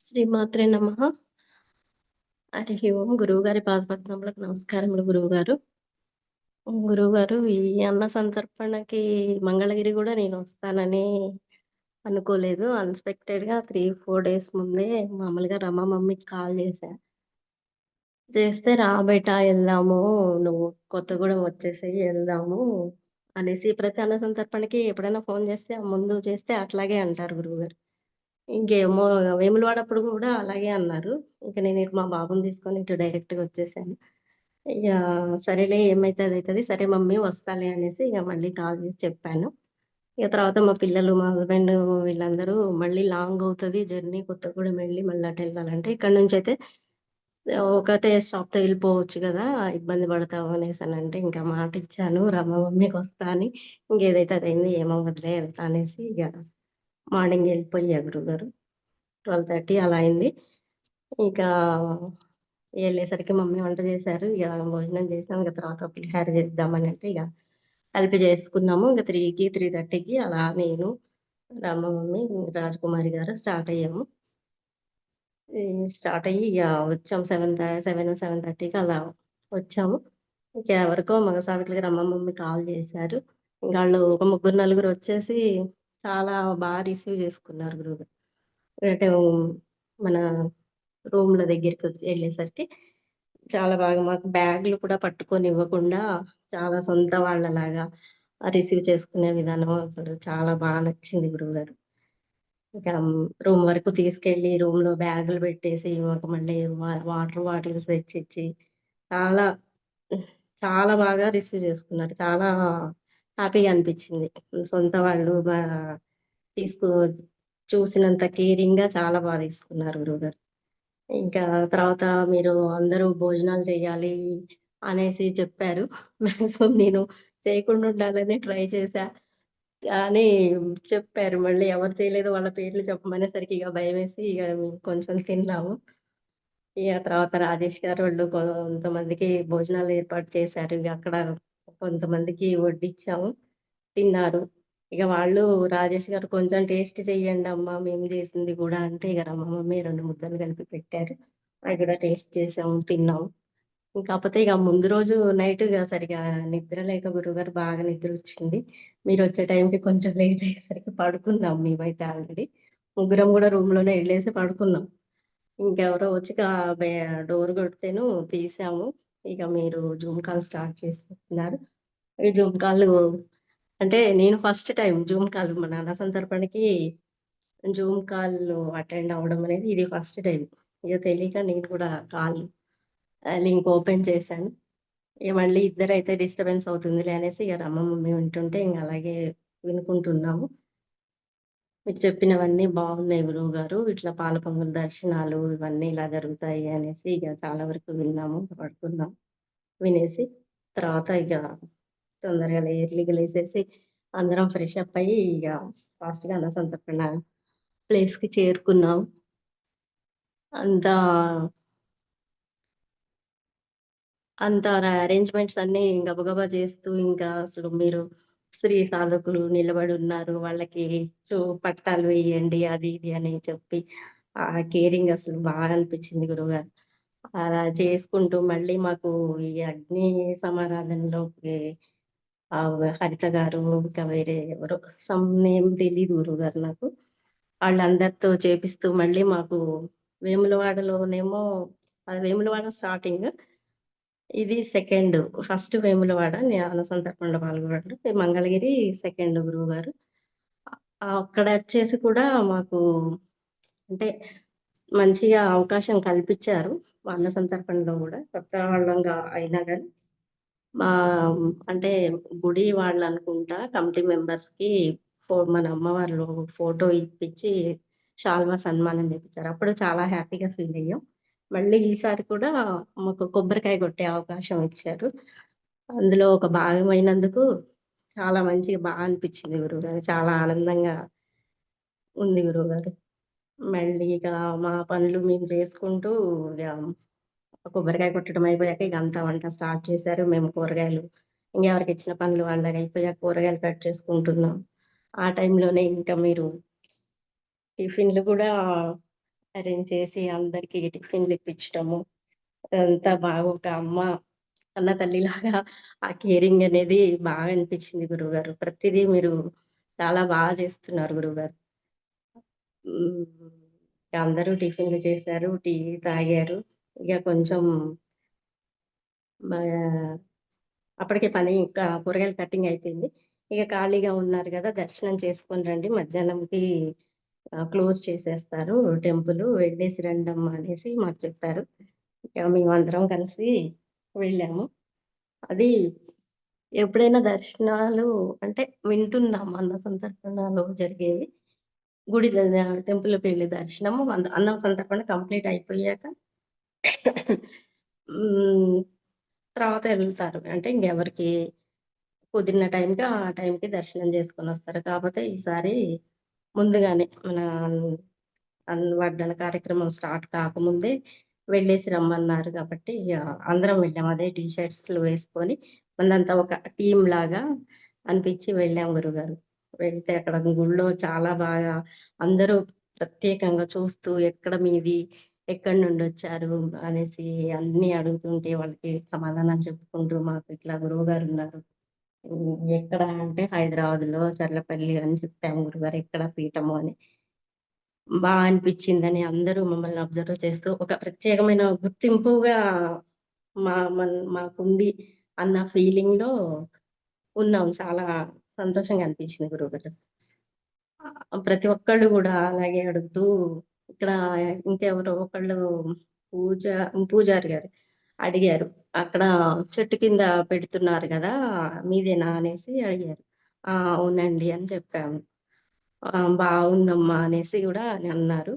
శ్రీమాత్రే నమ. హరి ఓం. గురువు గారి పాదపద్మములకు నమస్కారములు గురువు గారు గురువు గారు ఈ అన్న సందర్పణకి మంగళగిరి కూడా నేను వస్తానని అనుకోలేదు అన్స్పెక్టెడ్గా త్రీ ఫోర్ డేస్ ముందే మామూలుగా రమ్మ మమ్మీకి కాల్ చేశా చేస్తే రా బయట వెళ్దాము నువ్వు కొత్తగూడెం వచ్చేసి వెళ్దాము అనేసి ప్రతి అన్న సందర్భానికి ఎప్పుడైనా ఫోన్ చేస్తే ముందు చేస్తే అట్లాగే అంటారు గురువు గారు ఇంకేమో వేములవాడప్పుడు కూడా అలాగే అన్నారు. ఇంకా నేను ఇటు మా బాబుని తీసుకొని ఇటు డైరెక్ట్‌గా వచ్చేసాను. ఇక సరేలే ఏమైతే అవుతుంది సరే మమ్మీ వస్తాలే అనేసి ఇక మళ్ళీ కాల్ చేసి చెప్పాను. ఇక తర్వాత మా పిల్లలు, మా హస్బెండ్ వీళ్ళందరూ మళ్ళీ లాంగ్ అవుతుంది జర్నీ కొత్తగూడెం వెళ్ళి మళ్ళీ అటు వెళ్ళాలంటే ఇక్కడ నుంచి అయితే ఒకటే స్టాప్‌తో వెళ్ళిపోవచ్చు కదా! ఇబ్బంది పడతావు అనేసి అని అంటే ఇంకా మాట ఇచ్చాను. రమ్మ మమ్మీకి వస్తా అని. ఇంకేదైతే అదైంది ఏమవ్వదులే వెళ్తా అనేసి ఇక మార్నింగ్ వెళ్ళిపోయా గురుగారు. థర్టీ అలా అయింది. ఇంకా వెళ్ళేసరికి మమ్మీ వంట చేశారు. ఇక భోజనం చేసాం. ఇక తర్వాత పులిహోర చేద్దామని అంటే ఇక కలిపి చేసుకున్నాము. ఇంకా త్రీకి త్రీ థర్టీకి అలా నేను, రమ్మ మమ్మీ, రాజకుమారి గారు స్టార్ట్ అయ్యాము. స్టార్ట్ అయ్యి ఇక వచ్చాం సెవెన్ సెవెన్ సెవెన్ థర్టీకి అలా వచ్చాము. ఇంకా ఎవరికో మగ సాధకులకి రమ్మ మమ్మీ కాల్ చేశారు. వాళ్ళు ఒక ముగ్గురు, నలుగురు వచ్చేసి చాలా బాగా రిసీవ్ చేసుకున్నారు గురువు అంటే మన రూమ్‌ల దగ్గరికి వచ్చి వెళ్ళేసరికి చాలా బాగా మాకు బ్యాగ్‌లు కూడా పట్టుకొని ఇవ్వకుండా చాలా సొంత వాళ్ళలాగా రిసీవ్ చేసుకునే విధానం అసలు చాలా బాగా నచ్చింది గురువుగారు. ఇక రూమ్ వరకు తీసుకెళ్ళి రూమ్‌లో బ్యాగులు పెట్టేసి మాకు మళ్ళీ వా వాటర్ బాటిల్స్ తెచ్చిచ్చి చాలా చాలా బాగా రిసీవ్ చేసుకున్నారు. చాలా హ్యాపీగా అనిపించింది. సొంత వాళ్ళు తీసుకు చూసినంత కేరింగ్గా చాలా బాగా తీసుకున్నారు గురువుగారు. ఇంకా తర్వాత మీరు అందరూ భోజనాలు చేయాలి అనేసి చెప్పారు. సో నేను చేయకుండా ఉండాలని ట్రై చేశా. అని చెప్పారు. మళ్ళీ ఎవరు చేయలేదు వాళ్ళ పేర్లు చెప్పమనేసరికి ఇక భయం వేసి ఇక కొంచెం తిన్నాము. ఇక తర్వాత రాజేష్ గారు వాళ్ళు కొంతమందికి భోజనాలు ఏర్పాటు చేశారు. ఇక అక్కడ కొంతమందికి వడ్డిచ్చాము. తిన్నారు. ఇక వాళ్ళు రాజేష్ గారు కొంచెం టేస్ట్ అమ్మా మేము చేసింది కూడా అంటే ఇక రమ్మ మమ్మీ రెండు ముద్దలు కలిపి పెట్టారు. అవి కూడా టేస్ట్ చేసాము, తిన్నాం. కాకపోతే ఇక ముందు రోజు నైట్ ఇక సరిగ్గా నిద్ర లేక గురువుగారు బాగా నిద్ర వచ్చింది మీరు వచ్చే టైంకి కొంచెం లేట్ అయ్యేసరికి పడుకున్నాం మేమైతే ఆల్రెడీ. ముగ్గురం కూడా రూమ్లోనే వెళ్ళేసి పడుకున్నాం. ఇంకెవరో వచ్చి డోర్ కొడితేను తీసాము. ఇక మీరు జూమ్ కాల్ స్టార్ట్ చేస్తున్నారు ఈ జూమ్ కాల్ అంటే నేను ఫస్ట్ టైం జూమ్ కాల్ మన అన్న సందర్భానికి జూమ్ కాల్ అటెండ్ అవ్వడం అనేది ఇది ఫస్ట్ టైం. ఇక తెలియక నేను కూడా కాల్ లింక్ ఓపెన్ చేశాను. ఇక మళ్ళీ ఇద్దరైతే డిస్టర్బెన్స్ అవుతుందిలే అనేసి ఇక రమ్మ మమ్మీ వింటుంటే ఇంక అలాగే వినుకుంటున్నాము. మీరు చెప్పినవన్నీ బాగున్నాయి గురువు గారు ఇట్లా పాల పొంగుల దర్శనాలు ఇవన్నీ ఇలా జరుగుతాయి అనేసి ఇక చాలా వరకు విన్నాము. పడుకున్నాం. వినేసి తర్వాత ఇక తొందరగా ఎర్లీగా లేసేసి అందరం ఫ్రెష్ అప్ అయ్యి ఇక ఫాస్ట్‌గా అన్న సంతర్పణ ప్లేస్‌కి చేరుకున్నాం. అంతా అంత అరేంజ్‌మెంట్స్ అన్ని గబగబా చేస్తూ ఇంకా అసలు మీరు స్త్రీ సాధకులు నిలబడి ఉన్నారు. వాళ్ళకి పట్టాలు వేయండి అది ఇది అని చెప్పి ఆ కేరింగ్ అసలు బాగా అనిపించింది గురువుగారు. అలా చేసుకుంటూ మళ్ళీ మాకు ఈ అగ్ని సమారాధనలోకి హరిత గారు ఇంకా వేరే ఎవరో సమ్ నేమ్ గురువు గారు నాకు. వాళ్ళందరితో చేపిస్తూ మళ్ళీ మాకు వేములవాడలోనేమో అది వేములవాడ స్టార్టింగ్. ఇది సెకండ్. ఫస్ట్ వేములవాడ జ్ఞాన సందర్భంలో పాల్గొనడం. మంగళగిరి సెకండ్ గురువు గారు అక్కడ వచ్చేసి కూడా మాకు అంటే మంచిగా అవకాశం కల్పించారు. అన్న సందర్భంలో కూడా కొత్త వాళ్ళంగా అయినా కానీ మా అంటే గుడి వాళ్ళు అనుకుంటా కమిటీ మెంబర్స్‌కి ఫో మన అమ్మవారు ఫోటో ఇప్పించి షాల్వా సన్మానం చేపించారు. అప్పుడు చాలా హ్యాపీగా ఫీల్ అయ్యాం. మళ్ళీ ఈసారి కూడా మాకు కొబ్బరికాయ కొట్టే అవకాశం ఇచ్చారు. అందులో ఒక భాగమైనందుకు చాలా మంచిగా బాగా అనిపించింది గురువుగారు. చాలా ఆనందంగా ఉంది గురువుగారు. మళ్ళీ ఇక మా పనులు మేము చేసుకుంటూ కొబ్బరికాయ కొట్టడం అయిపోయాక ఇక అంతా వంట స్టార్ట్ చేశారు. మేము కూరగాయలు ఇంకెవరికిచ్చిన పనులు వాళ్ళకయిపోయాక కూరగాయలు కట్ చేసుకుంటున్నాం. ఆ టైంలోనే ఇంకా మీరు టిఫిన్‌లు కూడా అరేంజ్ చేసి అందరికి టిఫిన్‌లు ఇప్పించడము అంతా బాగా ఒక అమ్మ, అన్న తల్లిలాగా ఆ కేరింగ్ అనేది బాగా అనిపించింది గురువుగారు. ప్రతిదీ మీరు చాలా బాగా చేస్తున్నారు గురువుగారు. అందరూ టిఫిన్‌లు చేశారు. టీ తాగారు. ఇక కొంచెం అప్పటికే పని ఇంకా కూరగాయలు కటింగ్ అయిపోయింది. ఇక ఖాళీగా ఉన్నారు కదా దర్శనం చేసుకొని రండి. మధ్యాహ్నంకి క్లోజ్ చేసేస్తారు టెంపుల్ వెళ్ళేసి రండమ్మా అనేసి మాకు చెప్పారు. ఇక మేమందరం కలిసి వెళ్ళాము. అది ఎప్పుడైనా దర్శనాలు అంటే వింటున్నాం అన్న సందర్భంలో జరిగేవి. గుడి టెంపుల్‌కి వెళ్ళి దర్శనము అన్న అన్నం కంప్లీట్ అయిపోయాక తర్వాత వెళ్తారు అంటే ఇంకెవరికి కుదిరిన టైంకి ఆ టైంకి దర్శనం చేసుకొనొస్తారు. కాకపోతే ఈసారి ముందుగానే మన వడ్డన కార్యక్రమం స్టార్ట్ కాకముందే వెళ్ళేసి రమ్మన్నారు కాబట్టి అందరం వెళ్ళాం. అదే టీ షర్ట్స్‌లు వేసుకొని మనంతా ఒక టీం లాగా అనిపించి వెళ్ళాం గురుగారు. వెళ్తే అక్కడ గుళ్ళో చాలా బాగా అందరూ ప్రత్యేకంగా చూస్తూ ఎక్కడ మీది? ఎక్కడి నుండి వచ్చారు అనేసి అన్ని అడుగుతుంటే వాళ్ళకి సమాధానాలు చెప్పుకుంటూ మాకు ఇట్లా గురువు గారు ఉన్నారు ఎక్కడ అంటే హైదరాబాద్లో చర్లపల్లి అని చెప్పాము గురుగారు. ఎక్కడ పీఠము అని. బా అనిపించిందని అందరూ మమ్మల్ని అబ్జర్వ్ చేస్తూ ఒక ప్రత్యేకమైన గుర్తింపుగా మా మాకుంది అన్న ఫీలింగ్లో ఉన్నాం. చాలా సంతోషంగా అనిపించింది గురువు గారు ప్రతి ఒక్కళ్ళు కూడా అలాగే అడుగుతూ ఇక్కడ ఇంకెవరో ఒకళ్ళు పూజ పూజారి గారు అడిగారు. అక్కడ చెట్టు కింద పెడుతున్నారు కదా మీదేనా అనేసి అడిగారు. ఆ! అవునండి అని చెప్పాము. ఆ! అనేసి కూడా అన్నారు.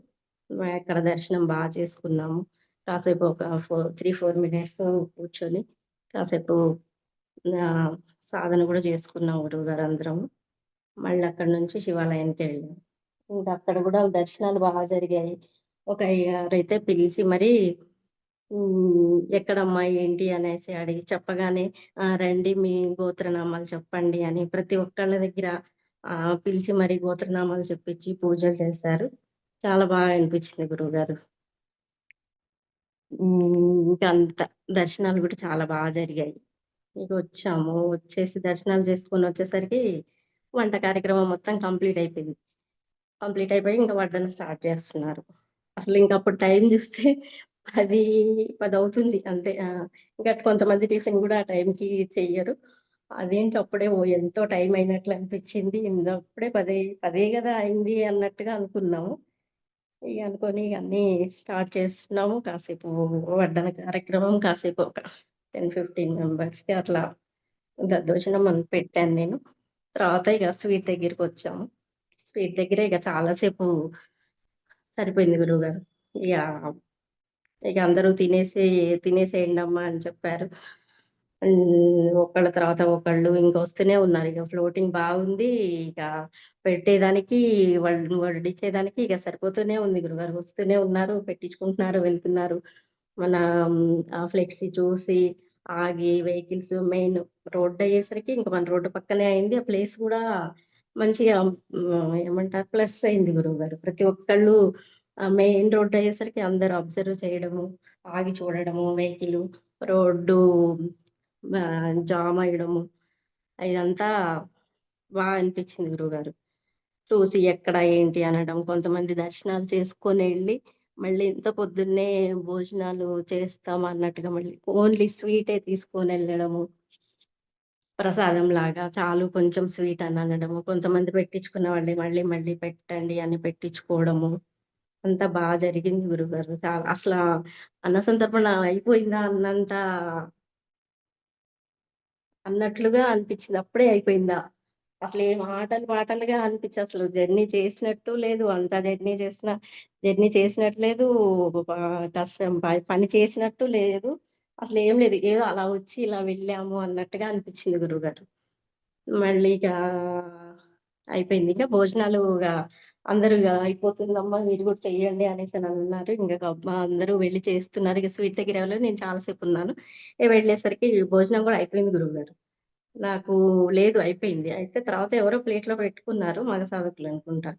అక్కడ దర్శనం బాగా చేసుకున్నాము. కాసేపు ఒక ఫోర్ త్రీ ఫోర్ మినిట్స్ కూర్చొని కాసేపు సాధన కూడా చేసుకున్నాం గురువుగారు అందరం మళ్ళీ అక్కడ నుంచి శివాలయానికెళ్ళాం. ఇంకా అక్కడ కూడా దర్శనాలు బాగా జరిగాయి. ఒక అయ్యారైతే పిలిచి మరి ఎక్కడమ్మా? ఏంటి? అనేసి అడిగి చెప్పగానే రండి మీ గోత్రనామాలు చెప్పండి అని ప్రతి ఒక్కళ్ళ దగ్గర పిలిచి మరి గోత్రనామాలు చెప్పించి పూజలు చేశారు. చాలా బాగా అనిపించింది గురువుగారు. గారు ఇంకా అంత దర్శనాలు కూడా చాలా బాగా జరిగాయి. ఇగొచ్చాము. వచ్చేసి దర్శనాలు చేసుకొని వచ్చేసరికి వంట కార్యక్రమం మొత్తం కంప్లీట్ అయిపోయింది. కంప్లీట్ అయిపోయి ఇంకా వడ్డన స్టార్ట్ చేస్తున్నారు. అసలు ఇంకా అప్పుడు టైం చూస్తే పది పది అవుతుంది అంతే. ఇంకా కొంతమంది టిఫిన్ కూడా ఆ టైంకి చెయ్యరు. అదేంటి అప్పుడే ఓ ఎంతో టైం అయినట్లు అనిపించింది ఇంద అప్పుడే 10 పదే కదా అయింది అన్నట్టుగా అనుకున్నాము. ఇక అనుకొని అన్నీ స్టార్ట్ చేస్తున్నాము. కాసేపు వడ్డన కార్యక్రమం కాసేపు ఒక 10, 15 మెంబర్స్‌కి అట్లా దద్దోజనం అని పెట్టాను నేను. తర్వాత ఇక స్వీట్ దగ్గరికి వచ్చాము స్వీట్ దగ్గర ఇక చాలా సేపు సరిపోయింది గురువు గారు ఇక అందరూ తినేసి తినేసేయండమ్మా అని చెప్పారు. ఒకళ్ళ తర్వాత ఒకళ్ళు ఇంక వస్తూనే ఉన్నారు. ఇక ఫ్లోటింగ్ బాగుంది. ఇక పెట్టేదానికి వాళ్ళు వడ్డించేదానికి ఇక సరిపోతూనే ఉంది గురుగారు. వస్తూనే ఉన్నారు, పెట్టించుకుంటున్నారు, వెళ్తున్నారు. మన ఆ ఫ్లెక్సీ చూసి ఆగి వెహికల్స్ మెయిన్ రోడ్డయ్యేసరికి ఇంకా మన రోడ్డు పక్కనే అయింది. ఆ ప్లేస్ కూడా మంచిగా ఏమంటారు ప్లస్ అయింది గురువుగారు. ప్రతి ఒక్కళ్ళు మెయిన్ రోడ్డు అయ్యేసరికి అందరూ అబ్జర్వ్ చేయడము, ఆగి చూడడము వెహికల్ రోడ్డు జామ్ అయ్యడము ఇదంతా బాగా అనిపించింది గురువుగారు. చూసి ఎక్కడ ఏంటి అనడం, కొంతమంది దర్శనాలు చేసుకొని వెళ్ళి మళ్ళీ ఇంత పొద్దున్నే భోజనాలు చేస్తాం అన్నట్టుగా మళ్ళీ ఓన్లీ స్వీటే ప్రసాదం లాగా చాలు కొంచెం స్వీట్ అని అనడము. కొంతమంది పెట్టించుకున్న వాళ్ళే మళ్ళీ మళ్ళీ పెట్టండి అని పెట్టించుకోవడము. అంతా బాగా జరిగింది గురుగారు. చాలా అసలు అన్న సంతర్పణ అయిపోయిందా అన్నంత అన్నట్లుగా అనిపించింది అప్పుడే అయిపోయిందా? అసలేం మాటలు మాటలుగా అనిపించి అసలు జర్నీ చేసినట్టు లేదు. అంత జర్నీ చేసిన జర్నీ చేసినట్టు లేదు. కష్టం పని చేసినట్టు లేదు. అసలు ఏం లేదు. ఏదో అలా వచ్చి ఇలా వెళ్ళాము అన్నట్టుగా అనిపించింది గురువుగారు. మళ్ళీ ఇక అయిపోయింది. ఇక భోజనాలు అందరూ అయిపోతుందమ్మా మీరు కూడా చెయ్యండి అని అన్నారు. ఇంకా అందరూ వెళ్ళి చేస్తున్నారు. ఇక స్వీట్ దగ్గర నేను చాలా ఉన్నాను వెళ్ళేసరికి భోజనం కూడా అయిపోయింది గురువుగారు. నాకు లేదు అయిపోయింది. అయితే తర్వాత ఎవరో ప్లేట్‌లో పెట్టుకున్నారు. మగ సాధకులనుకుంటా.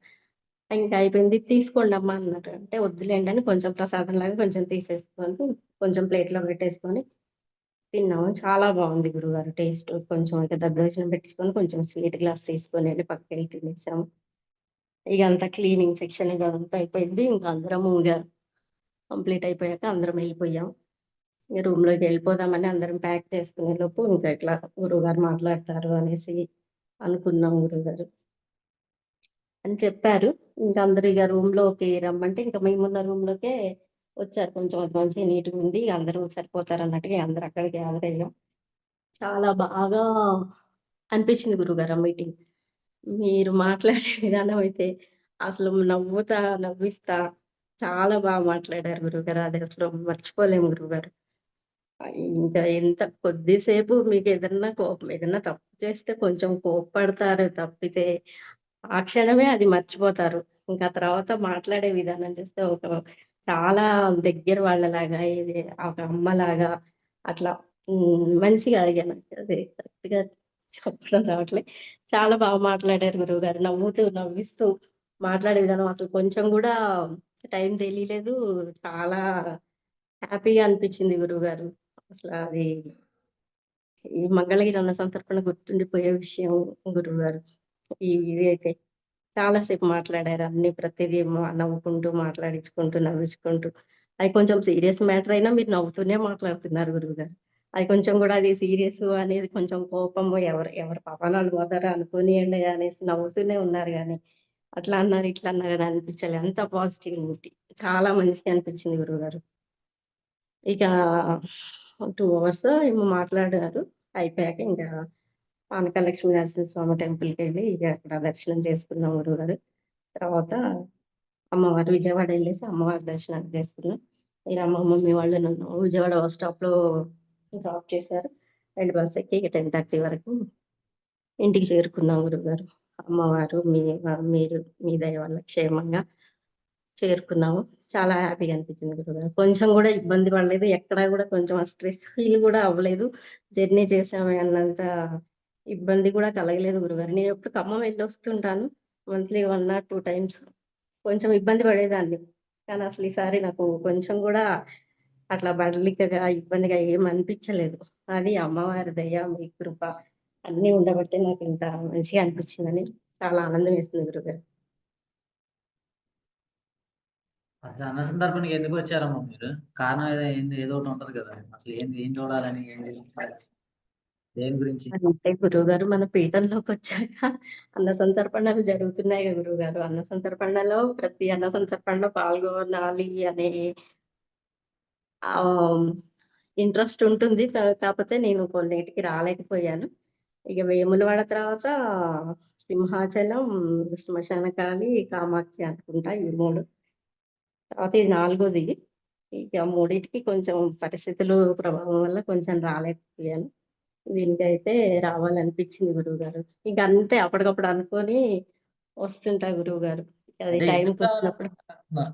ఇంకా అయిపోయింది తీసుకోండమ్మా అన్నట్టు అంటే వద్దులేండి అని కొంచెం ప్రసాదం లాగా కొంచెం తీసేసుకొని కొంచెం ప్లేట్‌లో పెట్టేసుకొని తిన్నాము. చాలా బాగుంది గురుగారు టేస్ట్. కొంచెం అంటే దద్దోజనం పెట్టించుకొని కొంచెం స్వీట్ గ్లాస్ తీసుకొని పక్క తినేసాము. ఇక అంతా క్లీనింగ్ సెక్షన్ ఇదంతా అయిపోయింది. ఇంకా అందరము ఇగ కంప్లీట్ అయిపోయాక అందరం ఎళ్ళిపోయాం. ఇగ రూమ్‌లోకి వెళ్ళిపోదామని అందరం ప్యాక్ చేసుకునే లోపు ఇంకా ఇట్లా గురువుగారు మాట్లాడతారు అనేసి అనుకున్నాం గురువుగారు. అని చెప్పారు. ఇంక ఇక రూమ్ రూమ్‌లోకి రమ్మంటే ఇంకా మేమున్న రూమ్‌లోకే వచ్చారు. కొంచెం అది నీట్గా ఉంది అందరూ సరిపోతారన్నట్టుగా అందరు అక్కడికే గ్యాదర్ అయ్యాం. చాలా బాగా అనిపించింది గురుగారు మీటింగ్. మీరు మాట్లాడే విధానం అయితే అసలు నవ్వుతా, నవ్విస్తా చాలా బాగా మాట్లాడారు గురుగారు అది అసలు మర్చిపోలేము గురుగారు ఇంకా ఎంత కొద్దిసేపు మీకు ఏదన్నా కోపం ఏదన్నా తప్పు చేస్తే కొంచెం కోప్పడతారు తప్పితే, ఆ క్షణమే అది మర్చిపోతారు. ఇంకా తర్వాత మాట్లాడే విధానం చూస్తే ఒక చాలా దగ్గర వాళ్ళలాగా, ఇది ఒక అమ్మలాగా అట్లా మంచిగా అడిగాను. అది కరెక్ట్‌గా చెప్పడం రావట్లే. చాలా బాగా మాట్లాడారు గురువుగారు. నవ్వుతూ, నవ్విస్తూ మాట్లాడే విధానం అసలు కొంచెం కూడా టైం తెలియలేదు చాలా హ్యాపీగా అనిపించింది గురువు గారు అసలు అది ఈ మంగళగిరి అన్న సంతర్పణ గుర్తుండిపోయే విషయం గురువుగారు. ఈ ఇది అయితే చాలాసేపు మాట్లాడారు. అన్ని ప్రతిదీ నవ్వుకుంటూ, మాట్లాడించుకుంటూ, నవ్వించుకుంటూ. అది కొంచెం సీరియస్ మ్యాటర్ అయినా మీరు నవ్వుతూనే మాట్లాడుతున్నారు గురువు గారు అది కొంచెం కూడా అది సీరియస్ అనేది కొంచెం కోపము ఎవరు ఎవరు పాపనాలు ఆళ్ళు పోతారు అనుకోనియండి అనేసి నవ్వుతూనే ఉన్నారు కానీ అట్లా అన్నారు, ఇట్లా అన్నారు అని అనిపించాలి అంత పాజిటివిటీ. చాలా మంచిగా అనిపించింది గురువు గారు ఇక టూ అవర్స్ ఏమో మాట్లాడారు. అయిపోయాక ఇంకా పానక లక్ష్మీ నరసింహస్వామి టెంపుల్కి వెళ్ళి అక్కడ దర్శనం చేసుకున్నాం గురువుగారు. తర్వాత అమ్మవారు విజయవాడ వెళ్ళేసి అమ్మవారి దర్శనం చేసుకున్నాం. ఇలా అమ్మ మమ్మీ వాళ్ళు నన్ను విజయవాడ బస్ స్టాప్‌లో డ్రాప్ చేశారు. రెండు బస్ ఎక్కి టెన్ థర్టీ వరకు ఇంటికి చేరుకున్నాం గురువుగారు. అమ్మవారు మీ మీరు మీ దయ వల్ల క్షేమంగా చేరుకున్నాము. చాలా హ్యాపీగా అనిపించింది గురుగారు కొంచెం కూడా ఇబ్బంది పడలేదు. ఎక్కడా కూడా కొంచెం స్ట్రెస్ ఫీల్ కూడా అవ్వలేదు. జర్నీ చేసామే అన్నంత ఇబ్బంది కూడా కలగలేదు గురుగారు నేను ఎప్పుడు Khammam వెళ్ళొస్తుంటాను. Monthly one or two times. కొంచెం ఇబ్బంది పడేదాన్ని. కానీ అసలు ఈసారి నాకు కొంచెం కూడా అట్లా బడలికగా, ఇబ్బందిగా ఏం అనిపించలేదు. అది అమ్మవారి దయ, మీ కృప అన్ని ఉండబట్టే ఇంత మంచిగా అనిపించిందని చాలా ఆనందం వేసింది గురుగారు అసలు అన్న సందర్భానికి ఎందుకొచ్చారమ్మా మీరు? కారణం ఏదో ఏంది ఏదో ఒకటి ఉంటది కదా! అసలు ఏంది ఏం చూడాలని ఏంది? దేని గురించి? అంటే గురువుగారు మన పీఠంలోకొచ్చాక అన్న సంతర్పణలు జరుగుతున్నాయి గురువు గారు అన్న సంతర్పణలో ప్రతి అన్న సంతర్పణలో పాల్గొనాలి అనే ఇంట్రెస్ట్ ఉంటుంది. కాకపోతే నేను కొన్నిటికి రాలేకపోయాను. ఇక వేములవాడ తర్వాత సింహాచలం, శ్మశానకాళి, కామాఖ్య అనుకుంటా ఈ మూడు తర్వాత ఇది నాలుగోది. ఇక మూడింటికి కొంచెం పరిస్థితులు ప్రభావం వల్ల కొంచెం రాలేకపోయాను. దీనికైతే రావాలనిపించింది గురువుగారు. ఇంక అంతే అప్పటికప్పుడు అనుకోని వస్తుంటా. అది అంటే ఎందుకు టైంకొచ్చినప్పుడు రావాలనుకుంటున్నారు?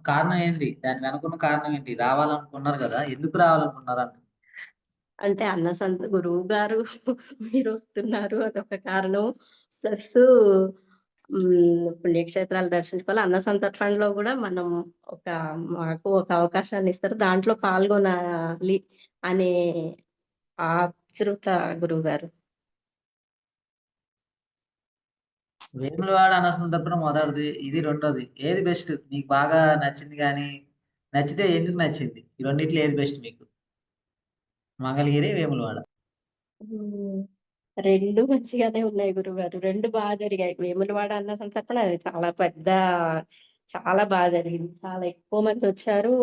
కారణం ఏంటి? దాని వెనకున్న కారణం ఏంటి? రావాలనుకున్నారు గదా! ఎందుకు రావాలనుకున్నారు అంటున్నా? అంటే అన్న సంత గురువుగారు మీరొస్తున్నారు అదొక కారణం. ప్లస్సు హ్మ్. పుణ్యక్షేత్రాలు దర్శించుకోవాలి. అన్న సంతర్పణలో గూడా మనం ఒక మాకు ఒక అవకాశాన్నిస్తారు. దాంట్లో పాల్గొనాలి అనే ఆతృత గురువుగారు. వేములవాడ అన్న సందర్భం మొదటిది. ఇది రెండోది. ఏది బెస్ట్? మీకు బాగా నచ్చింది గాని, నచ్చితే ఎందుకు నచ్చింది? ఈ రెండిట్లో ఏది బెస్ట్ మీకు? మంగళగిరి, వేములవాడ. 2 మంచిగానే ఉన్నాయి గురువుగారు. 2 బా జరిగాయి. వేములవాడ అన్న సంతర్పణ అది చాలా పెద్ద చాలా బా జరిగింది. చాలా ఎక్కువ మందొచ్చారు.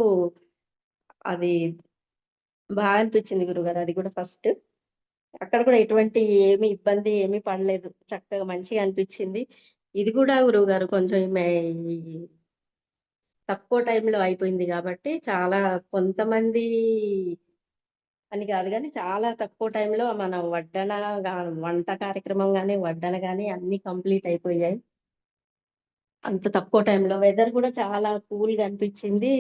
అది బా అనిపించింది గురువుగారు. అది కూడా ఫస్ట్. అక్కడ కూడా ఎటువంటి ఏమి ఇబ్బంది ఏమీ పడలేదు. చక్కగా మంచిగా అనిపించింది. ఇది కూడా గురువు గారు కొంచెం తక్కువ టైంలో అయిపోయింది కాబట్టి చాలా కొంతమంది అని కాదు కానీ చాలా తక్కువ టైంలో మన వడ్డన వంట కార్యక్రమం కానీ వడ్డన కానీ అన్ని కంప్లీట్ అయిపోయాయి. అంత తక్కువ టైంలో వెదర్ కూడా చాలా కూల్గా అనిపించింది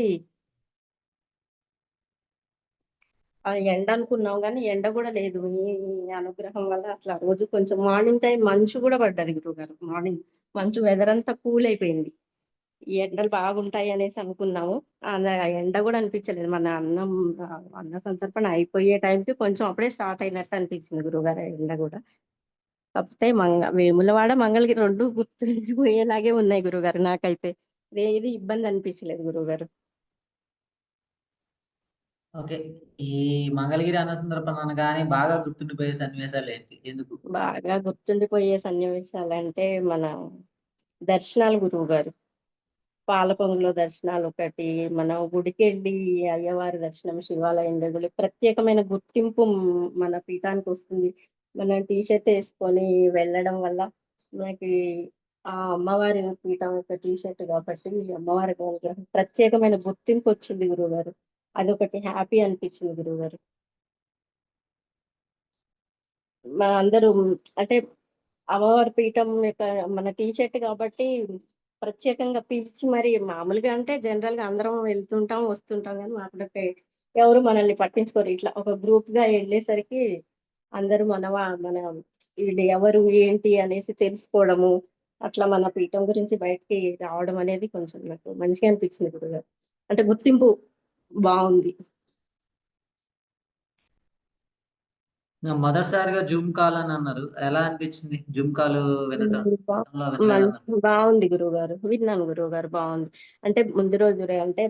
ఆ ఎండ అనుకున్నాం కానీ ఎండ కూడా లేదు. మీ అనుగ్రహం వల్ల అసలు ఆ రోజు కొంచెం మార్నింగ్ టైం మంచు కూడా పడ్డది గురుగారు మార్నింగ్ మంచు వెదర్ అంతా కూల్ అయిపోయింది. ఈ ఎండలు బాగుంటాయి అనేసి అనుకున్నాము. ఆ ఎండ కూడా అనిపించలేదు. మన అన్నం అన్న సంతర్పణ అయిపోయే టైంకి కొంచెం అప్పుడే స్టార్ట్ అయినట్టు అనిపించింది గురుగారు ఎండ కూడా. కాకపోతే మంగ వేములవాడ మంగళగిరి రెండు గుర్తుండిపోయేలాగే ఉన్నాయి గురుగారు నాకైతే. ఏది ఇబ్బంది అనిపించలేదు గురుగారు ఓకే. ఈ మంగళగిరి అన్న సందర్భం అనగానే బాగా గుర్తుండిపోయే సన్నివేశాలు ఏంటి? ఎందుకు? బాగా గుర్తుండిపోయే సన్నివేశాలు అంటే మన దర్శనాలు గురువు గారు పాలకొంగులో దర్శనాలు ఒకటి మనం గుడికెళ్ళి అయ్యవారి దర్శనం శివాలయం దగ్గర ప్రత్యేకమైన గుర్తింపు మన పీఠానికి వస్తుంది. మనం టీ షర్ట్ వేసుకొని వెళ్ళడం వల్ల మనకి ఆ అమ్మవారి పీఠం యొక్క టీ షర్ట్ కాబట్టి అమ్మవారి అనుగ్రహం ప్రత్యేకమైన గుర్తింపు వచ్చింది గురువు గారు అదొకటి హ్యాపీ అనిపించింది గురువు గారు మన అందరూ అంటే అమ్మవారి పీఠం యొక్క మన టీ షర్ట్ కాబట్టి ప్రత్యేకంగా పిలిచి మరి మామూలుగా అంటే జనరల్గా అందరం వెళ్తుంటాం వస్తుంటాం కానీ మాకు ఎవరు మనల్ని పట్టించుకోరు. ఇట్లా ఒక గ్రూప్గా వెళ్ళేసరికి అందరూ మనవా మన వీళ్ళు ఎవరు ఏంటి అనేసి తెలుసుకోవడము అట్లా మన పీఠం గురించి బయటికి రావడం అనేది కొంచెం నాకు మంచిగా అనిపించింది గురుగారు అంటే గుర్తింపు బాగుంది. మొదటిసారిగా జూమ్ కాల్ అని అన్నారు. ఎలా అనిపించింది జూమ్ కాల్ బాగుంది గురువు గారు. విన్నాను గురువు గారు బాగుంది. అంటే ముందు రోజు అంటే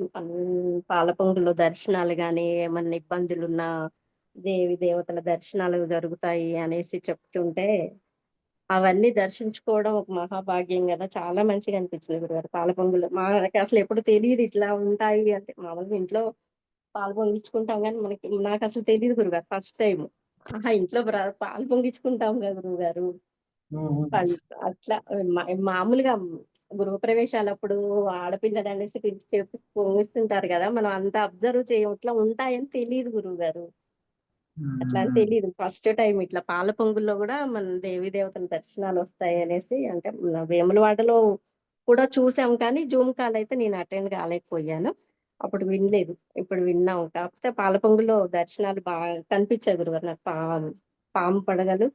పాలపొంగులో దర్శనాలు గాని ఏమన్నా ఇబ్బందులు ఉన్నా దేవి దేవతల దర్శనాలు జరుగుతాయి అనేసి చెప్తుంటే అవన్నీ దర్శించుకోవడం ఒక మహాభాగ్యం కదా. చాలా మంచిగా అనిపించింది గురుగారు. పాలపొంగులు మనకి అసలు ఎప్పుడు తెలియదు ఇట్లా ఉంటాయి అంటే మామూలుగా ఇంట్లో పాలు పొంగించుకుంటాం కానీ మనకి నాకు అసలు తెలియదు గురుగారు ఫస్ట్ టైం ఆహా ఇంట్లో పాలు పొంగించుకుంటాం కదా గురువు గారు ఉమ్, ఉమ్. పం- అట్లా మామూలుగా గృహప్రవేశాలు అప్పుడు ఆడపిల్లలు అనేసి పిలిచి చెప్పి పొంగిస్తుంటారు కదా. మనం అంత అబ్జర్వ్ చేయం ఇట్లా ఉంటాయని తెలియదు గురువు గారు అట్లా అని. తెలియదు ఫస్ట్ టైం ఇట్లా పాల పొంగుల్లో కూడా మన దేవి దేవతల దర్శనాలు వస్తాయి అనేసి అంటే వేములవాడలో కూడా చూసాం కానీ జూమ్ కాల్ అయితే నేను అటెండ్ కాలేకపోయాను. అప్పుడు వినలేదు. ఇప్పుడు విన్నాం. కాకపోతే పాల పొంగులో దర్శనాలు బాగా కనిపించాయి గురుగారు. నాకు పా పాము పడగలు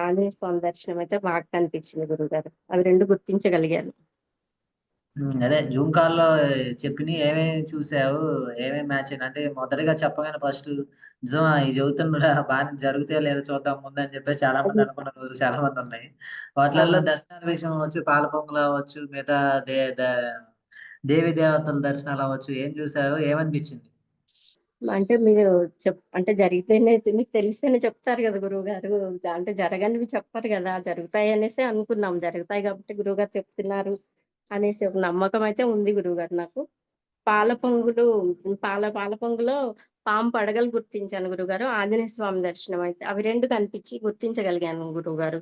ఆంజనేయ స్వామి దర్శనం అయితే బాగా కనిపించింది గురుగారు. అవి రెండు గుర్తించగలిగాను. అదే జూమ్ కాల్లో చెప్పిన ఏమేమి చూసావు? ఏమేమి మ్యాచ్ అంటే మొదటిగా చెప్పగానే ఫస్ట్ నిజమా ఈ చెబుతున్నా బాగా జరుగుతాయో లేదో చూద్దాం ముందు అని చెప్పి చాలా మంది అనుకున్న రోజులు చాలా మంది ఉన్నాయి. వాటిలలో. దర్శనాల విషయం అవ్వచ్చు పాలపొంగులు అవ్వచ్చు మిగతా దే ద- దేవి దేవతల దర్శనాలు అవ్వచ్చు ఏం చూసావు? ఏమనిపించింది? అంటే మీరు చెప్ అంటే జరిగితేనే మీకు తెలిస్తేనే చెప్తారు కదా గురువు గారు అంటే జరగనివి చెప్పరు కదా జరుగుతాయి అనేసి అనుకున్నాం. జరుగుతాయి కాబట్టి గురువు గారు చెప్తున్నారు. అనేసి ఒక నమ్మకం అయితే ఉంది గురువు గారు నాకు. పాల పొంగులు పాల పాల పొంగులో పాము పడగలు గుర్తించాను గురుగారు ఆంజనేయ స్వామి దర్శనం అయితే అవి రెండు కనిపించి గుర్తించగలిగాను గురువుగారు.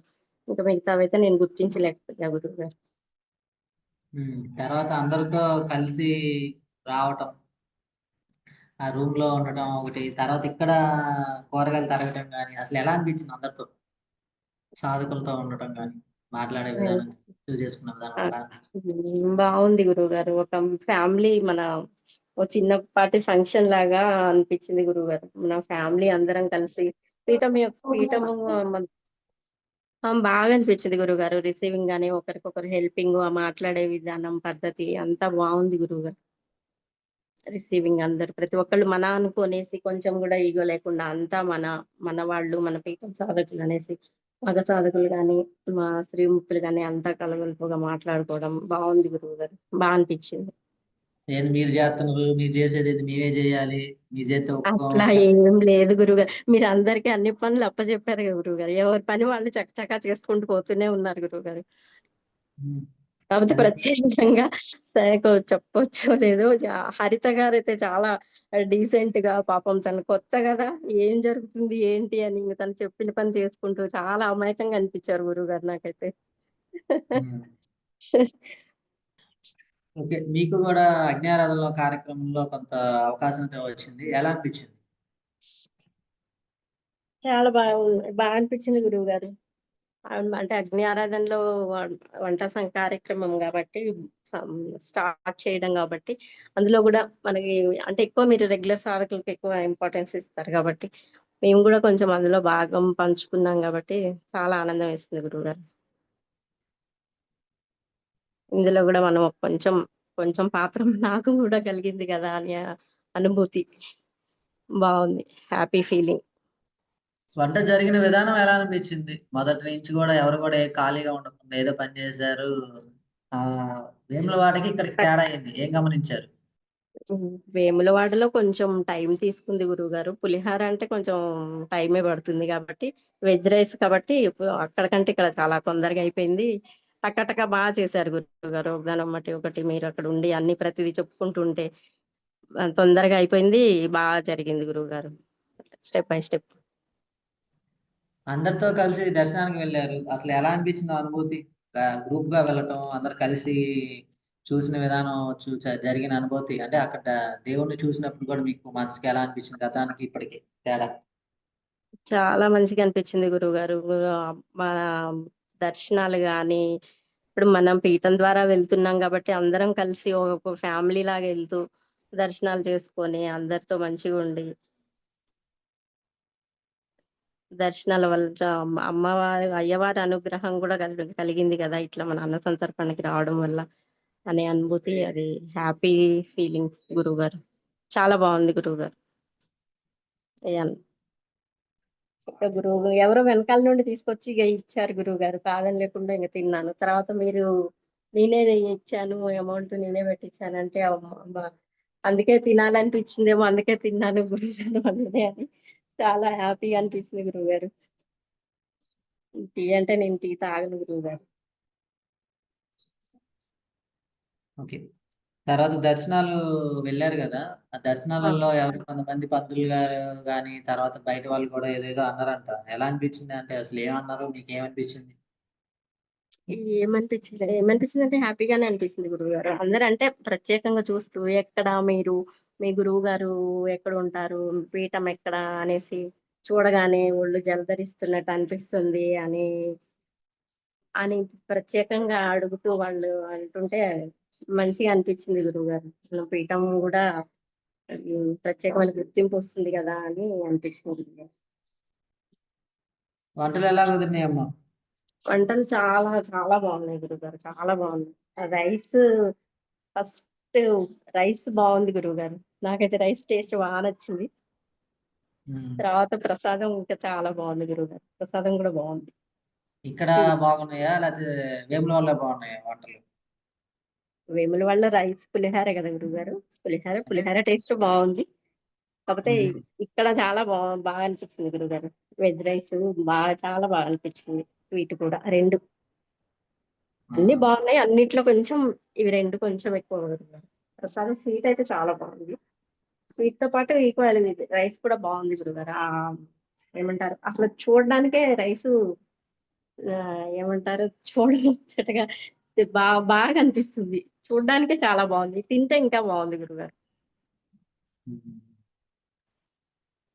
ఇంకా మిగతావైతే నేను గుర్తించలేకపోయా గురువు గారు తర్వాత అందరితో కలిసి రావటం ఆ రూమ్లో ఉండటం ఒకటి తర్వాత ఇక్కడ కూరగాయలు తరగటం కానీ అసలు ఎలా అనిపించింది అందరితో? సాధకులతో ఉండటం కానీ మాట్లాడే విధానం చూస్ చేసుకున్న బాగుంది గురువు గారు ఒక ఫ్యామిలీ మన ఒక చిన్నపాటి ఫంక్షన్ లాగా అనిపించింది గురువు గారు మన ఫ్యామిలీ అందరం కలిసి పీఠం యొక్క పీఠము బాగా అనిపించింది గురువు గారు రిసీవింగ్ గానీ ఒకరికొకరు హెల్పింగ్ మాట్లాడే విధానం పద్ధతి అంతా బాగుంది గురువు గారు రిసీవింగ్ అందరు. ప్రతి ఒక్కళ్ళు మన అనుకోనేసి కొంచెం కూడా ఈగో లేకుండా అంతా మన మన వాళ్ళు మన పీఠం సాధకులు అనేసి మగ సాధకులు గాని మా శ్రీముక్తులు గాని అంతా కలగలుపుగా మాట్లాడుకోవడం బాగుంది గురువు గారు. బాగా అనిపించింది. ఏంది మీరు చేస్తున్నారు? మీరు చేసేది మేమే చేయాలి. మీ చేస్తే అట్లా ఏం లేదు గురుగారు మీరు అందరికీ అన్ని పనులు అప్పచెప్పారు కదా గురుగారు ఎవరి పని వాళ్ళు చకచకా చేసుకుంటూ పోతూనే ఉన్నారు గురుగారు ఉమ్. కాబట్టి అదే. ప్రత్యేకంగా సరే చెప్పొచ్చో లేదో హరిత గారు అయితే చాలా డీసెంట్గా పాపం తను కొత్త కదా ఏం జరుగుతుంది ఏంటి అని ఇంక తను చెప్పిన పని చేసుకుంటూ చాలా అమాయకంగా అనిపించారు గురువు గారు నాకైతే. ఓకే మీకు కూడా అజ్ఞారాధనలో కార్యక్రమంలో కొంత అవకాశం అయితే వచ్చింది ఎలా అనిపించింది చాలా బాగా బాగా అనిపించింది గురువు గారు. అంటే అగ్ని ఆరాధనలో వంట కార్యక్రమం కాబట్టి స్టార్ట్ చేయడం కాబట్టి అందులో కూడా మనకి అంటే ఎక్కువ మీరు రెగ్యులర్ సాధకులకి ఎక్కువ ఇంపార్టెన్స్ ఇస్తారు కాబట్టి మేము కూడా కొంచెం అందులో భాగం పంచుకున్నాం కాబట్టి చాలా ఆనందం వేసింది గురువుగారు. ఇందులో కూడా మనం కొంచెం, కొంచెం పాత్ర నాకు కూడా కలిగింది కదా అని అనుభూతి. బాగుంది హ్యాపీ ఫీలింగ్. వంట జరిగిన విధానం ఎలా అనిపించింది? మొదటి నుంచి కూడా ఎవరు కూడా ఏ ఖాళీగా ఉండకుండా ఏదో పని చేశారు ఆహ్, వేములవాడకి ఇక్కడికి తేడా అయింది ఏం గమనించారు? వేములవాడలో కొంచెం టైం తీసుకుంది గురువుగారు. పులిహోర అంటే కొంచెం టైమే పడుతుంది కాబట్టి వెజ్ రైస్ కాబట్టి అక్కడికంటే అక్కడ కంటే ఇక్కడ చాలా తొందరగా అయిపోయింది. టక్కటక్క బాగా బా చేశారు గురువుగారు. ఒకదానెమ్మటి ఒకటి మీరు అక్కడ ఉండి అన్ని ప్రతిదీ చెప్పుకుంటుంటే తొందరగా అయిపోయింది. బాగా జరిగింది గురువుగారు. Step by step. అందరితో కలిసి దర్శనానికి వెళ్ళారు అసలు ఎలా అనిపించింది అనుభూతి? గ్రూప్గా వెళ్ళటం, అందరు కలిసి చూసిన విధానం చూ జరిగిన అనుభూతి అంటే అక్కడ దేవుడిని చూసినప్పుడు కూడా మీకు మనసుకి ఎలా అనిపించింది గతానికి ఇప్పటికి తేడా? చాలా మంచిగా అనిపించింది గురువు గారు మన దర్శనాలు గాని, ఇప్పుడు మనం పీఠం ద్వారా వెళ్తున్నాం కాబట్టి అందరం కలిసి ఒక ఫ్యామిలీ లాగా వెళ్తూ దర్శనాలు చేసుకొని అందరితో మంచిగా ఉండి దర్శనాల వల్ల అమ్మవారి అయ్యవారి అనుగ్రహం కలి కలిగింది గదా! ఇట్లా మన అన్న సంతర్పణకి రావడం వల్ల అనే అనుభూతి అది హ్యాపీ ఫీలింగ్స్ గురువుగారు. చాలా బావుంది గురువుగారు. యాన్ ఇక గురువు ఎవరో వెనకాల నుండి తీసుకొచ్చి ఇగ ఇచ్చారు గురువుగారు. కాదని లేకుండా ఇంక తిన్నాను. తర్వాత మీరు నేనే ఇచ్చాను అమౌంట్ నేనే పెట్టించానంటే అందుకే తినాలనిపించిందేమో అందుకే తిన్నాను గురువుగారు అందుకే అని చాలా హ్యాపీగా అనిపించింది గురువుగారు. టీ అంటే నేను టీ తాగను గురువుగారు. ఓకే. తర్వాత దర్శనాలు వెళ్ళారు గదా! ఆ! దర్శనాలలో ఎవరో కొంతమంది పంతులు గారు గాని, తర్వాత బయట వాళ్ళు గూడా ఏదేదో అన్నారంట. ఎలా అనిపించింది? అంటే అసలు ఏమన్నారు? మీకేమనిపించింది? ఏమనిపించింది ఏమనిపించింది ఏమనిపించింది అంటే హ్యాపీగానే అనిపించింది గురువు గారు అందరూ అంటే ప్రత్యేకంగా చూస్తూ ఎక్కడ మీరు, మీ గురువు గారు ఎక్కడ ఉంటారు పీఠం ఎక్కడ? అనేసి చూడగానే ఒళ్ళు జలధరిస్తున్నట్టు అనిపిస్తుంది అని అని ప్రత్యేకంగా అడుగుతూ వాళ్ళు అంటుంటే మంచిగా అనిపించింది గురువు గారు పీఠం కూడా ప్రత్యేకమైన గుర్తింపు వస్తుంది కదా అని అనిపించింది వంటలు ఎలా కుదిరినాయమ్మా? వంటలు చాలా చాలా బాగున్నాయి గురువుగారు. చాలా బాగున్నాయి. రైస్ ఫస్ట్ రైస్ బావుంది గురువుగారు. నాకైతే రైస్ టేస్ట్ బా నచ్చింది. తర్వాత ప్రసాదం ఇంకా చాలా బావుంది గురువుగారు. ప్రసాదం గూడా బావుంది. ఇక్కడ. బాగున్నాయా? లేతే వేములవాడలో బాగున్నాయా వంటలు? వేములవాడలో రైస్ పులిహోర గదా గురువుగారు. పులిహోర, పులిహోర టేస్ట్ బావుంది. కాపోతే హ్మ్. ఇక్కడ చాలా బా బాగా అనిపించింది గురువుగారు. వెజ్ రైస్ బాగా చాలా బాగా అనిపించింది. స్వీట్ కూడా రెండు. అన్ని బాగున్నాయి. అన్నిట్లో కొంచెం ఇవి రెండు కొంచెం ఎక్కువ ప్రసాదం స్వీట్ అయితే చాలా బాగుంది. స్వీట్తో పాటు ఈక్వల్ ఇది రైస్ కూడా బాగుంది గురుగారు. ఆ ఏమంటారు? అసలు చూడడానికే రైస్ ఏమంటారు? చూడగా బా బాగా అనిపిస్తుంది. చూడడానికే చాలా బాగుంది. తింటే ఇంకా బాగుంది గురుగారు.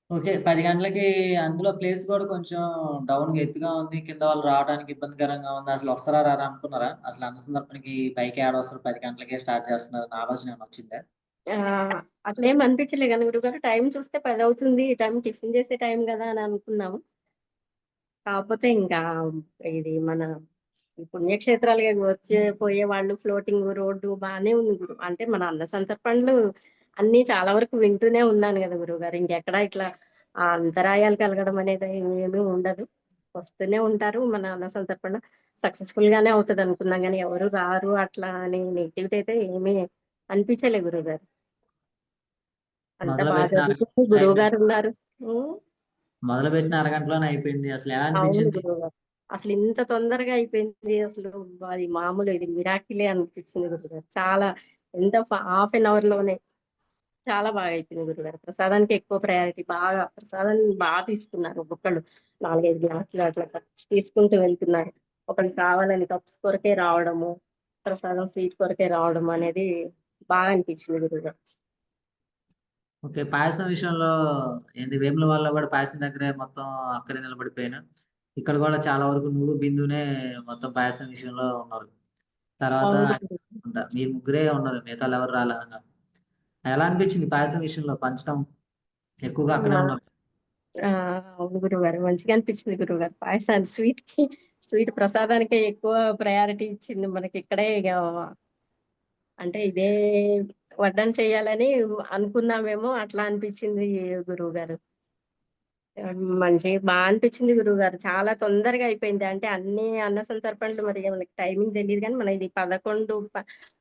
ఓకే. 10 గంటలకి అందులో ప్లేస్ కూడా కొంచెం డౌన్‌గా ఎత్తుగా ఉంది. కింద వాళ్ళు రావడానికి ఇబ్బందికరంగా ఉంది. అసలు వస్తారా రారా అనుకున్నారా? అసలు అన్న సందర్పణకి పైకి ఏడొస్తారు 10 గంటలకే స్టార్ట్ చేస్తున్నారు ఆలోచన ఏమైనా వచ్చిందా? ఆహ్, అట్లేం అనిపించలే గాని గురువుగారు టైం చూస్తే 10 అవుతుంది. ఈ టైం టిఫిన్ చేసే టైం గదా! అని అనుకున్నాము. కాకపోతే ఇంకా ఇది మన ఈ పుణ్యక్షేత్రాలుగా వచ్చే పోయే వాళ్ళు ఫ్లోటింగ్ రోడ్డు బానే ఉంది గురు. అంటే మన అన్న సంతర్పణలు అన్నీ చాలా వరకు వింటూనే ఉన్నాను గదా గురువుగారు. ఇంకెక్కడ ఇట్లా ఆహ్, అంతరాయాలు కలగడం అనేది ఏమీ ఉండదు. వస్తూనే ఉంటారు. మన అన్న సంతర్పణ సక్సెస్‌ఫుల్ గానే అవుతదనుకున్నాం గానీ ఎవరు రారు అట్లా అని నెగెటివిటీ అయితే ఏమీ అనిపించలే. అంతా బా మొదలుపెట్టిన జరుగుతుంది. అరగంటలోనే అయిపోయింది. గురువుగారున్నారు. హ్మ్. మొదలుపెట్టిన అరగంటలోనే అయిపోయింది. అసలు ఎలా అనిపించింది? అసలు ఇంత తొందరగా అయిపోయింది అసలు అది మామూలు ఇది మిరాకిలే అనిపించింది గురువుగారు. చాలా ఎంత హాఫ్ ఎన్ అవర్‌లోనే చాలా బాగా అయిపోయింది గురువుగారు. ప్రసాదానికి ఎక్కువ ప్రయారిటీ బాగా ప్రసాదాన్ని బా తీసుకున్నారు. 4, 5 గ్లాసులు అట్లా ఖర్చు తీసుకుంటూ వెళ్తున్నారు. ఒకళ్ళు కావాలని కప్స్ కొరకే రావడము, ప్రసాదం స్వీట్ కొరకే రావడం అనేది బాగా అనిపించింది గురువుగారు. ఓకే. పాయసం విషయంలో ఏంది వేములవాడలో గూడా పాయసం దగ్గరే మొత్తం అక్కడే నిలబడిపోయానా? ఇక్కడ కూడా చాలా వరకు నువ్వు బిందునే మొత్తం పాయసం విషయంలో ఉన్నారు తర్వాత. మీరు ముగ్గురే ఉన్నారు మిగతా ఎవరు రాలే ఇంకా. ఎలా అనిపించింది పాయసం విషయంలో పంచడం? ఎక్కువగా అక్కడే ఉన్నారు ఆ, అవును మంచిగా అనిపించింది గురుగారు పాయసాన్ని స్వీట్కి స్వీట్ ప్రసాదానికే ఎక్కువ ప్రయారిటీ ఇచ్చింది మనకి ఇక్కడే ఇక అంటే ఇదే వడ్డన చేయాలని అనుకున్నామేమో అట్లా అనిపించింది గురువు మంచిగా మంచి బాగా అనిపించింది గురువు గారు చాలా తొందరగా అయిపోయింది. అంటే అన్ని అన్న సంతర్పణలు మరి మనకి టైమింగ్ తెలియదు కానీ మన ఇది పదకొండు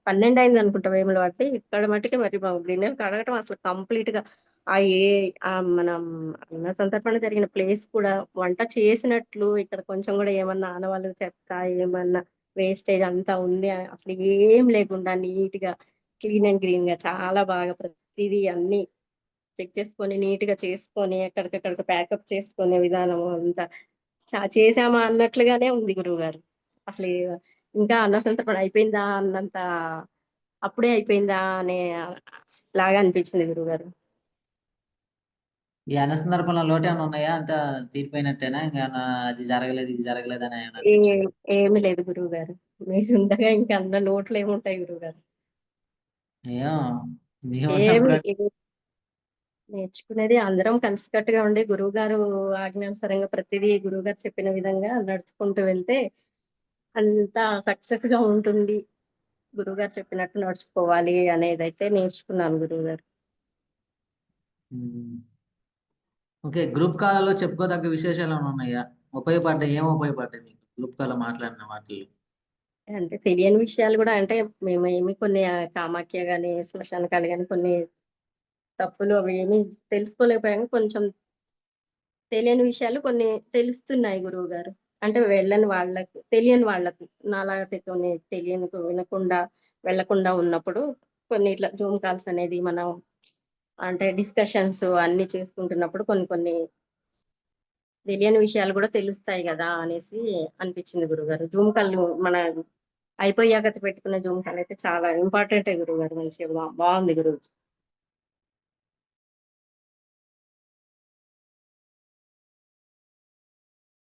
పన్నెండు అయింది అనుకుంటా వేముల బట్టి ఇక్కడ మట్టుకే మరి మా కడగటం అసలు కంప్లీట్గా ఆ ఏ ఆ మనం అన్న సంతర్పణ జరిగిన ప్లేస్ కూడా వంట చేసినట్లు ఇక్కడ కొంచెం కూడా ఏమన్నా ఆనవాళ్ళు చెత్త ఏమన్నా వేస్టేజ్ అంతా ఉంది. అసలు ఏం లేకుండా నీట్గా క్లీన్ అండ్ గ్రీన్గా చాలా బాగా ప్రతిదీ అన్ని చెక్ చేసుకొని నీట్గా చేసుకొని ఎక్కడికక్కడికి ప్యాకప్ చేసుకునే విధానం అంతా చేసామా అన్నట్లుగానే ఉంది గురువు గారు అసలు ఏ- ఇంకా అన్న సంతర్పణ అయిపోయిందా అన్నంత అప్పుడే అయిపోయిందా అనే లాగా అనిపించింది గురువు గారు ఈ అన్న సందర్భంలో లోటు ఏమైనా ఉన్నాయా? అంత తీరిపోయినట్టేనా? ఇంకా అది జరగలేదు ఇది జరగలేదు అని? ఏ- ఏమీ లేదు గురువు గారు మీరు ఉండగా ఇంకా అన్న నోట్లు ఏముంటాయి గురువు గారు ఏమో మేము ఏమి ఉన్నప్పుడు ఏమి నేర్చుకునేది అందరం కలిసికట్టుగా ఉండి గురువు గారు ఆజ్ఞానుసారంగా ప్రతిదీ గురువు గారు చెప్పిన విధంగా నడుచుకుంటూ వెళ్తే అంతా సక్సెస్గా ఉంటుంది. గురువు గారు చెప్పినట్టు నడుచుకోవాలి అనేది అయితే నేర్చుకున్నాను గురువు గారు. ఓకే గ్రూప్ కాలలో చెప్పుకోదగ్గ విశేషాలు ఏమైనా ఉన్నాయా? ఉపయోగపడ్డాయి ఏం ఉపయోగపడ్డాయి మీకు? గ్రూప్ కాల్లో మాట్లాడిన వాటిల్లో. అంటే తెలియని విషయాలు కూడా అంటే మేము ఏమి కొన్ని కామాఖ్య గాని శ్మశానకాలు గాని కొన్ని తప్పులు అవి ఏమి తెలుసుకోలేకపోయాను. కొంచెం తెలియని విషయాలు కొన్ని తెలుస్తున్నాయి గురువు గారు. అంటే వెళ్ళని వాళ్ళకు తెలియని వాళ్ళకు నాలాంటి కొన్ని తెలియని వినకుండా వెళ్ళకుండా ఉన్నప్పుడు కొన్ని ఇట్లా జూమ్ కాల్స్ అనేది మనం అంటే డిస్కషన్స్ అన్ని చేసుకుంటున్నప్పుడు కొన్ని కొన్ని తెలియని విషయాలు కూడా తెలుస్తాయి కదా అనేసి అనిపించింది గురుగారు జూమ్ కాల్ మన అయిపోయాక పెట్టుకున్న జూమ్ కాల్ అయితే చాలా ఇంపార్టెంట్ గురువు గారు. మంచిగా బాగుంది గురువు.